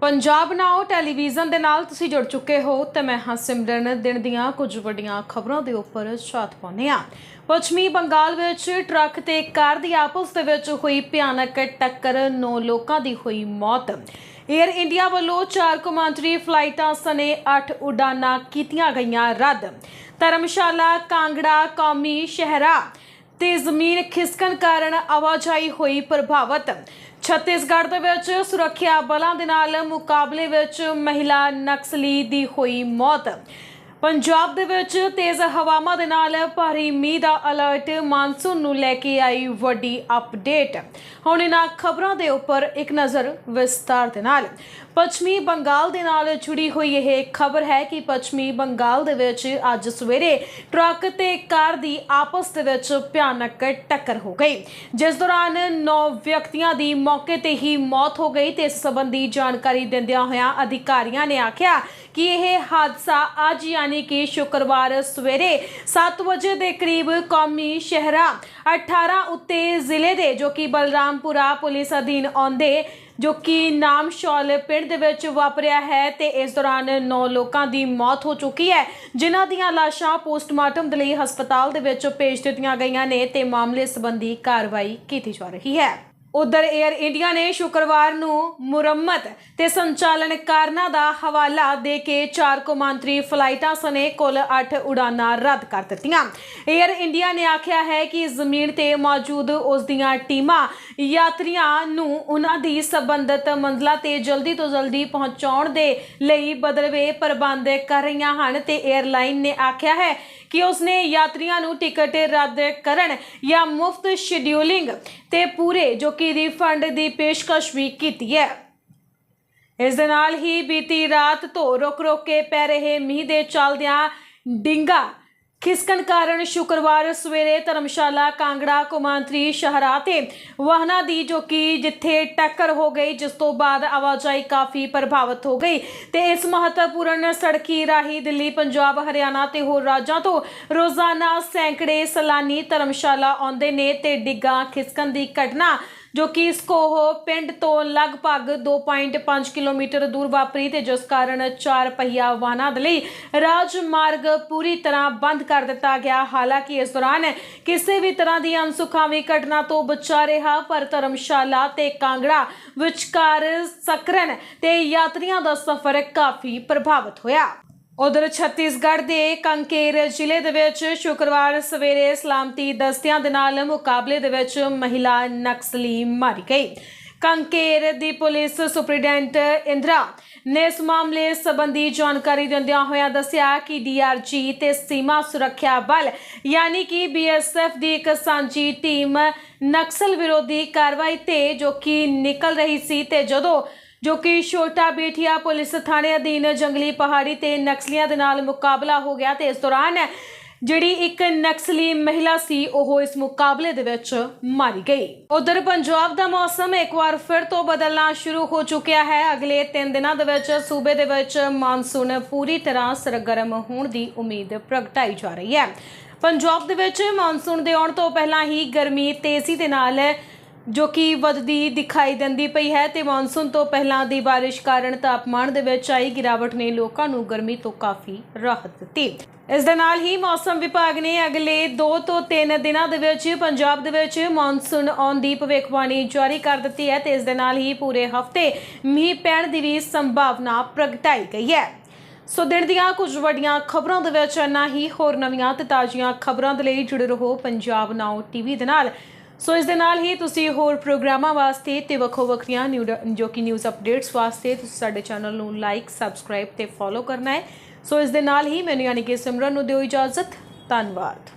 ਪੰਜਾਬ ਨਾਓ television ਦੇ ਨਾਲ ਤੁਸੀਂ ਜੁੜ ਚੁੱਕੇ ਹੋ ਤੇ ਮੈਂ ਹਾਂ ਸਿਮਰਨ। ਦਿਨ ਦੀਆਂ ਕੁਝ ਵੱਡੀਆਂ ਖਬਰਾਂ ਦੇ ਉੱਪਰ ਸਾਥ ਪਾਉਂਦੇ ਹਾਂ। ਪੱਛਮੀ ਬੰਗਾਲ ਵਿੱਚ ਟਰੱਕ ਤੇ ਕਾਰ ਦੀ ਆਪਸ ਦੇ ਵਿੱਚ ਹੋਈ ਭਿਆਨਕ ਟੱਕਰ 9 ਲੋਕਾਂ ਦੀ ਹੋਈ ਮੌਤ। 에ਅਰ ਇੰਡੀਆ ਵੱਲੋਂ ਚਾਰ ਕੌਮਾਂਤਰੀ ਫਲਾਈਟਾਂ ਸਣੇ 8 ਉਡਾਨਾਂ ਕੀਤੀਆਂ ਗਈਆਂ ਰੱਦ। ਧਰਮਸ਼ਾਲਾ, ਕਾਂਗੜਾ, ਕੌਮੀ ਸ਼ਹਿਰਾ ਤੇ ਜ਼ਮੀਨ ਖਿਸਕਣ ਕਾਰਨ ਆਵਾਜਾਈ ਹੋਈ ਪ੍ਰਭਾਵਿਤ। ਛੱਤੀਸਗੜ੍ਹ ਦੇ ਵਿੱਚ ਸੁਰੱਖਿਆ ਬਲਾਂ ਦੇ ਨਾਲ ਮੁਕਾਬਲੇ ਵਿੱਚ ਮਹਿਲਾ ਨਕਸਲੀ ਦੀ ਹੋਈ ਮੌਤ। ਪੰਜਾਬ ਦੇ ਵਿੱਚ ਤੇਜ਼ ਹਵਾਵਾਂ ਦੇ ਨਾਲ ਭਾਰੀ ਮੀਂਹ ਦਾ ਅਲਰਟ, ਮਾਨਸੂਨ ਨੂੰ ਲੈ ਕੇ ਆਈ ਵੱਡੀ ਅਪਡੇਟ। ਹੁਣ ਇਹਨਾਂ ਖਬਰਾਂ ਦੇ ਉੱਪਰ ਇੱਕ ਨਜ਼ਰ ਵਿਸਤਾਰ ਦੇ ਨਾਲ। ਪੱਛਮੀ ਬੰਗਾਲ ਦੇ ਨਾਲ ਜੁੜੀ ਹੋਈ ਇਹ ਖਬਰ ਹੈ ਕਿ ਪੱਛਮੀ ਬੰਗਾਲ ਦੇ ਵਿੱਚ ਅੱਜ ਸਵੇਰੇ ਟਰੱਕ ਤੇ ਕਾਰ ਦੀ ਆਪਸ ਦੇ ਵਿੱਚ ਭਿਆਨਕ ਟੱਕਰ ਹੋ ਗਈ। ਜਿਸ ਦੌਰਾਨ 9 ਵਿਅਕਤੀਆਂ ਦੀ ਮੌਕੇ ਤੇ ਹੀ ਮੌਤ ਹੋ ਗਈ ਤੇ ਇਸ ਸੰਬੰਧੀ ਜਾਣਕਾਰੀ ਦਿੰਦਿਆਂ ਹੋਇਆਂ ਅਧਿਕਾਰੀਆਂ ਨੇ ਆਖਿਆ ਕਿ ਇਹ ਹਾਦਸਾ ਅੱਜ ਯਾਨੀ ਕਿ ਸ਼ੁੱਕਰਵਾਰ ਸਵੇਰੇ 7 ਵਜੇ ਦੇ ਕਰੀਬ ਕੌਮੀ ਸ਼ਹਿਰਾ 18 ਉੱਤੇ ਜ਼ਿਲ੍ਹੇ ਦੇ, ਜੋ ਕਿ ਬਲਰਾਮਪੁਰਾ ਪੁਲਿਸ ਅਧੀਨ ਆਉਂਦੇ, ਜੋ ਕਿ ਨਾਮਸ਼ੌਲ ਪਿੰਡ ਦੇ ਵਿੱਚ ਵਾਪਰਿਆ ਹੈ ਤੇ ਇਸ ਦੌਰਾਨ 9 ਲੋਕਾਂ ਦੀ ਮੌਤ ਹੋ ਚੁੱਕੀ ਹੈ, ਜਿਨ੍ਹਾਂ ਦੀਆਂ ਲਾਸ਼ਾਂ ਪੋਸਟਮਾਰਟਮ ਦੇ ਲਈ ਹਸਪਤਾਲ ਦੇ ਵਿੱਚ ਭੇਜ ਦਿੱਤੀਆਂ ਗਈਆਂ ਨੇ ਤੇ ਮਾਮਲੇ ਸੰਬੰਧੀ ਕਾਰਵਾਈ ਕੀਤੀ ਜਾ ਰਹੀ ਹੈ। ਉਧਰ 에ਅਰ ਇੰਡੀਆ ਨੇ ਸ਼ੁੱਕਰਵਾਰ ਨੂੰ ਮੁਰੰਮਤ ਤੇ ਸੰਚਾਲਨ ਕਾਰਨਾਂ ਦਾ ਹਵਾਲਾ ਦੇ ਕੇ ਚਾਰ ਕੌਮਾਂਤਰੀ ਫਲਾਈਟਾਂ ਸਨੇ ਕੁੱਲ 8 ਉਡਾਨਾਂ ਰੱਦ ਕਰ ਦਿੱਤੀਆਂ। 에ਅਰ ਇੰਡੀਆ ਨੇ ਆਖਿਆ ਹੈ ਕਿ ਜ਼ਮੀਨ ਤੇ ਮੌਜੂਦ ਉਸ ਦੀਆਂ ਟੀਮਾਂ ਯਾਤਰੀਆਂ ਨੂੰ ਉਹਨਾਂ ਦੀ ਸਬੰਧਤ ਮੰਜ਼ਲਾ ਤੇ ਜਲਦੀ ਤੋਂ ਜਲਦੀ ਪਹੁੰਚਾਉਣ ਦੇ ਲਈ ਬਦਲਵੇਂ ਪ੍ਰਬੰਧ ਕਰ ਰਹੀਆਂ ਹਨ ਤੇ 에ਅਰਲਾਈਨ ਨੇ ਆਖਿਆ ਹੈ ਕਿ ਉਸਨੇ ਯਾਤਰੀਆਂ ਨੂੰ ਟਿਕਟ ਰੱਦ ਕਰਨ ਜਾਂ ਮੁਫਤ ਸ਼ਡਿਊਲਿੰਗ ਤੇ ਪੂਰੇ ਜੋ ਦੀ ਫੰਡ ਦੀ ਪੇਸ਼ਕਸ਼ ਵੀ ਕੀਤੀ ਹੈ। ਇਸ ਦੇ ਨਾਲ ਹੀ ਬੀਤੀ ਰਾਤ ਤੋਂ ਰੁਕ ਰੁਕ ਕੇ ਪੈ ਰਹੇ ਮੀਂਹ ਦੇ ਚੱਲਦਿਆਂ ਡਿੰਗਾ ਖਿਸਕਣ ਕਾਰਨ ਸ਼ੁੱਕਰਵਾਰ ਸਵੇਰੇ ਧਰਮਸ਼ਾਲਾ ਕਾਂਗੜਾ ਕੌਮਾਂਤਰੀ ਸ਼ਹਿਰਾਂ ਤੇ ਵਾਹਨਾਂ ਦੀ ਜੋ ਕਿ ਜਿੱਥੇ ਟੱਕਰ ਹੋ ਗਈ, ਜਿਸ ਤੋਂ ਬਾਅਦ ਆਵਾਜਾਈ ਕਾਫੀ ਪ੍ਰਭਾਵਿਤ ਹੋ ਗਈ ਤੇ ਇਸ ਮਹੱਤਵਪੂਰਨ ਸੜਕੀ ਰਾਹੀਂ ਦਿੱਲੀ, ਪੰਜਾਬ, ਹਰਿਆਣਾ ਤੇ ਹੋਰ ਰਾਜਾਂ ਤੋਂ ਰੋਜ਼ਾਨਾ ਸੈਂਕੜੇ ਸੈਲਾਨੀ ਧਰਮਸ਼ਾਲਾ ਆਉਂਦੇ ਨੇ ਤੇ ਡਿੱਗਾ, ਖਿਸਕਣ ਦੀ ਘਟਨਾ ਜੋ ਕਿ ਸਕੋਹ ਪਿੰਡ ਤੋਂ ਲਗਭਗ 2.5 ਕਿਲੋਮੀਟਰ ਦੂਰ ਵਾਪਰੀ ਤੇ ਜਿਸ ਕਾਰਨ ਚਾਰ ਪਹੀਆ ਵਾਹਨਾਂ ਦੇ ਲਈ ਰਾਜਮਾਰਗ ਪੂਰੀ ਤਰ੍ਹਾਂ ਬੰਦ ਕਰ ਦਿੱਤਾ ਗਿਆ। ਹਾਲਾਂਕਿ ਇਸ ਦੌਰਾਨ ਕਿਸੇ ਵੀ ਤਰ੍ਹਾਂ ਦੀ ਅਨਸੁਖਾਵੀ ਘਟਨਾ ਤੋਂ ਬਚਾ ਰਿਹਾ, ਪਰ ਧਰਮਸ਼ਾਲਾ ਤੇ ਕਾਂਗੜਾ ਵਿਚਕਾਰ ਸਕਰਨ ਤੇ ਯਾਤਰੀਆਂ ਦਾ ਸਫ਼ਰ ਕਾਫੀ ਪ੍ਰਭਾਵਿਤ ਹੋਇਆ। ਉਧਰ ਛੱਤੀਸਗੜ੍ਹ ਦੇ ਕੰਕੇਰ ਜ਼ਿਲ੍ਹੇ ਦੇ ਵਿੱਚ ਸ਼ੁੱਕਰਵਾਰ ਸਵੇਰੇ ਸਲਾਮਤੀ ਦਸਤਿਆਂ ਦੇ ਨਾਲ ਮੁਕਾਬਲੇ ਦੇ ਵਿੱਚ ਮਹਿਲਾ ਨਕਸਲੀ ਮਾਰੀ ਗਈ। ਕੰਕੇਰ ਦੀ ਪੁਲਿਸ ਸੁਪਰੀਡੈਂਟ ਇੰਦਰਾ ਨੇ ਇਸ ਮਾਮਲੇ ਸੰਬੰਧੀ ਜਾਣਕਾਰੀ ਦਿੰਦਿਆਂ ਹੋਇਆਂ ਦੱਸਿਆ ਕਿ ਡੀਆਰਜੀ ਤੇ ਸੀਮਾ ਸੁਰੱਖਿਆ ਬਲ, ਯਾਨੀ ਕਿ ਬੀਐਸਐਫ ਦੀ ਇੱਕ ਸਾਂਝੀ ਟੀਮ, ਨਕਸਲ ਵਿਰੋਧੀ ਕਾਰਵਾਈ ਤੇ ਜੋ ਕਿ ਨਿਕਲ ਰਹੀ ਸੀ ਤੇ ਜਦੋਂ ਜੋ ਕਿ ਛੋਟਾ ਬੇਠੀਆ ਪੁਲਿਸ ਥਾਣੇ ਅਧੀਨ ਜੰਗਲੀ ਪਹਾੜੀ ਤੇ ਨਕਸਲੀਆਂ ਦੇ ਨਾਲ ਮੁਕਾਬਲਾ ਹੋ ਗਿਆ ਤੇ ਇਸ ਦੌਰਾਨ ਜਿਹੜੀ ਇੱਕ ਨਕਸਲੀ ਮਹਿਲਾ ਸੀ, ਉਹ ਇਸ ਮੁਕਾਬਲੇ ਦੇ ਵਿੱਚ ਮਾਰੀ ਗਈ। ਉਧਰ ਪੰਜਾਬ ਦਾ ਮੌਸਮ ਇੱਕ ਵਾਰ ਫਿਰ ਤੋਂ ਬਦਲਣਾ ਸ਼ੁਰੂ ਹੋ ਚੁੱਕਿਆ ਹੈ। ਅਗਲੇ 3 ਦਿਨਾਂ ਦੇ ਵਿੱਚ ਸੂਬੇ ਦੇ ਵਿੱਚ ਮਾਨਸੂਨ ਪੂਰੀ ਤਰ੍ਹਾਂ ਸਰਗਰਮ ਹੋਣ ਦੀ ਉਮੀਦ ਪ੍ਰਗਟਾਈ ਜਾ ਰਹੀ ਹੈ। ਪੰਜਾਬ ਦੇ ਵਿੱਚ ਮਾਨਸੂਨ ਦੇ ਆਉਣ ਤੋਂ ਪਹਿਲਾਂ ਹੀ ਗਰਮੀ ਤੇਜ਼ੀ ਦੇ ਨਾਲ ਜੋ ਕਿ ਵੱਧਦੀ ਦਿਖਾਈ ਦਿੰਦੀ ਪਈ ਹੈ ਤੇ ਮੌਨਸੂਨ ਤੋਂ ਪਹਿਲਾਂ ਦੀ ਬਾਰਿਸ਼ ਕਾਰਨ ਤਾਪਮਾਨ ਦੇ ਵਿੱਚ ਆਈ ਗਿਰਾਵਟ ਨੇ ਲੋਕਾਂ ਨੂੰ ਗਰਮੀ ਤੋਂ ਕਾਫੀ ਰਾਹਤ ਦਿੱਤੀ। ਇਸ ਦੇ ਨਾਲ ਹੀ ਮੌਸਮ ਵਿਭਾਗ ਨੇ ਅਗਲੇ 2 ਤੋਂ 3 ਦਿਨਾਂ ਦੇ ਵਿੱਚ ਪੰਜਾਬ ਦੇ ਵਿੱਚ ਮੌਨਸੂਨ ਆਉਣ ਦੀ ਭਵਿੱਖਬਾਣੀ ਜਾਰੀ ਕਰ ਦਿੱਤੀ ਹੈ ਤੇ ਇਸ ਦੇ ਨਾਲ ਹੀ ਪੂਰੇ ਹਫ਼ਤੇ ਮੀਂਹ ਪੈਣ ਦੀ ਵੀ ਸੰਭਾਵਨਾ ਪ੍ਰਗਟਾਈ ਗਈ ਹੈ। ਸੋ ਦਿਨ ਦੀਆਂ ਕੁਝ ਵੱਡੀਆਂ ਖਬਰਾਂ ਦੇ ਵਿੱਚ ਇੰਨਾ ਹੀ। ਹੋਰ ਨਵੀਆਂ ਤੇ ਤਾਜ਼ੀਆਂ ਖਬਰਾਂ ਦੇ ਲਈ ਜੁੜੇ ਰਹੋ ਪੰਜਾਬ ਨਾਓ ਟੀਵੀ ਦੇ ਨਾਲ। ਸੋ ਇਸ ਦੇ ਨਾਲ ਹੀ ਤੁਸੀਂ ਹੋਰ ਪ੍ਰੋਗਰਾਮਾਂ ਵਾਸਤੇ ਤੇ ਵੱਖੋ ਵੱਖਰੀਆਂ ਨਿਊ ਜੋ ਕਿ ਨਿਊਜ਼ ਅਪਡੇਟਸ ਵਾਸਤੇ ਤੁਸੀਂ ਸਾਡੇ ਚੈਨਲ ਨੂੰ ਲਾਈਕ ਸਬਸਕ੍ਰਾਈਬ ਤੇ ਫੋਲੋ ਕਰਨਾ ਹੈ। ਸੋ ਇਸ ਦੇ ਨਾਲ ਹੀ ਮੈਨੂੰ ਯਾਨੀ ਕਿ ਸਿਮਰਨ ਨੂੰ ਦਿਓ ਇਜਾਜ਼ਤ। ਧੰਨਵਾਦ।